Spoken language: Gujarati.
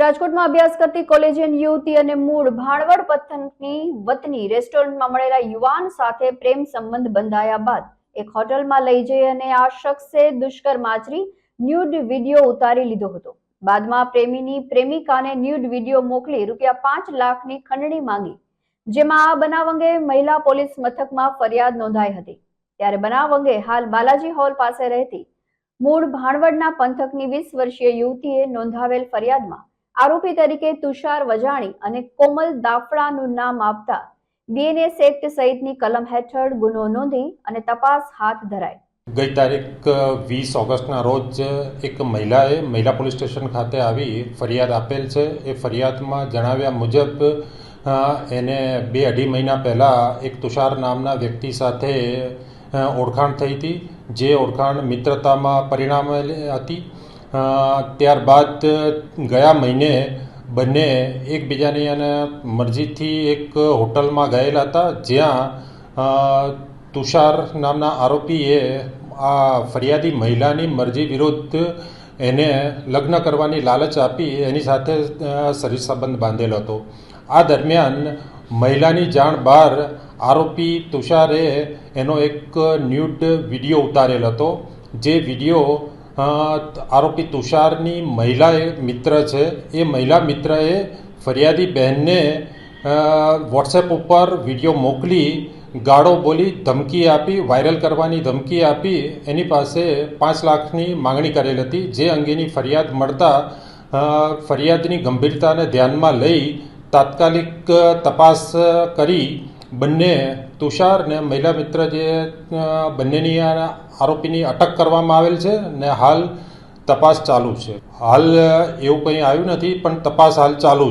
રાજકોટમાં અભ્યાસ કરતી કોલેજિયન યુવતી અને મૂળ ભાણવડ પથ્થરની વતની રેસ્ટોરન્ટમાં મળેલા યુવાન સાથે પ્રેમ સંબંધ બંધાયા બાદ એક હોટલમાં લઈ જઈ અને આ શખ્સે દુષ્કર્મ આચરી ન્યૂડ વીડિયો ઉતારી લીધો હતો. બાદમાં પ્રેમીની પ્રેમિકાને ન્યૂડ વીડિયો મોકલી રૂપિયા પાંચ લાખની ખંડણી માંગી, જેમાં આ બનાવ અંગે મહિલા પોલીસ મથકમાં ફરિયાદ નોંધાઈ હતી. ત્યારે બનાવ અંગે હાલ બાલાજી હોલ પાસે રહેતી મૂળ ભાણવડના પંથકની વીસ વર્ષીય યુવતીએ નોંધાવેલ ફરિયાદમાં આરોપી તરીકે તુષાર વજાણી અને કોમલ દાફડાનું નામ આપતા બીએનએસ એક્ટ સહિતની કલમ હેઠળ ગુનો નોંધી અને તપાસ હાથ ધરાઈ. ગઈ તારીખ વીસ ઓગસ્ટના રોજ એક મહિલાએ મહિલા પોલીસ સ્ટેશન ખાતે આવી ફરિયાદ આપેલ છે. એ ફરિયાદમાં જણાવ્યા મુજબ એને બે અઢી મહિના પહેલાં એક તુષાર નામના વ્યક્તિ સાથે ઓળખાણ થઈ હતી, જે ઓળખાણ મિત્રતામાં પરિણામેલી હતી. ત્યારબાદ ગયા મહિને બંને એકબીજાની અને મરજીથી એક હોટલમાં ગયેલા હતા, જ્યાં તુષાર નામના આરોપીએ આ ફરિયાદી મહિલાની મરજી વિરુદ્ધ એને લગ્ન કરવાની લાલચ આપી, એની સાથે શરીર સંબંધ બાંધેલો હતો. આ દરમિયાન મહિલાની જાણ બહાર આરોપી તુષારે એનો એક ન્યૂડ વીડિયો ઉતારેલ હતો, જે વીડિયો આરોપી તુષારની મહિલા મિત્ર છે. એ મહિલા મિત્રએ ફરિયાદી બહેનને વોટ્સએપ ઉપર વીડિયો મોકલી, ગાળો બોલી ધમકી આપી, વાયરલ કરવાની ધમકી આપી, એની પાસે પાંચ લાખની માંગણી કરેલ હતી. જે અંગેની ફરિયાદ મળતા ફરિયાદની ગંભીરતાને ધ્યાનમાં લઈ તાત્કાલિક તપાસ કરી બંને તુષાર ને મહિલા મિત્ર જે બંનેની આરોપીની અટક કરવામાં આવેલ છે ને હાલ તપાસ ચાલુ છે. હાલ એવું કંઈ આવ્યું નથી, પણ તપાસ હાલ ચાલુ છે